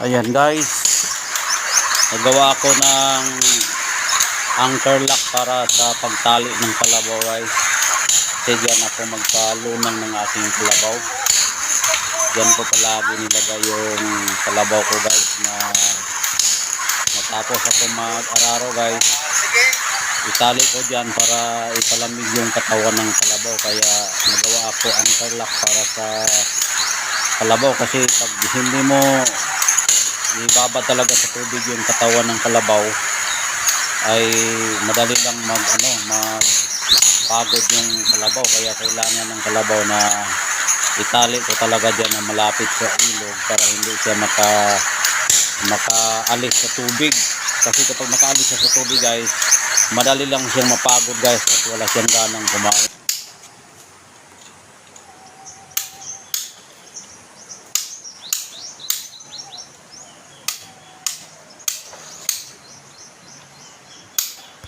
Ayan guys. Nagawa ako ng anchor lock para sa pagtali ng kalabaw guys. Kasi dyan ako magpalunang ng aking kalabaw. Dyan ko palagi nilagay yung kalabaw ko guys na matapos ako mag-araro guys. Itali ko dyan para ipalamig yung katawan ng kalabaw. Kaya nagawa ako anchor lock para sa kalabaw kasi pag hindi mo ibaba talaga sa tubig yung katawan ng kalabaw ay madali lang mag ano mag pagod yung kalabaw. Kaya kailangan ng kalabaw na itali ko talaga dyan na malapit sa ilog para hindi siya maka makaalis sa tubig. Kasi kapag makaalis siya sa tubig guys madali lang siyang mapagod guys at wala siyang ganang kumain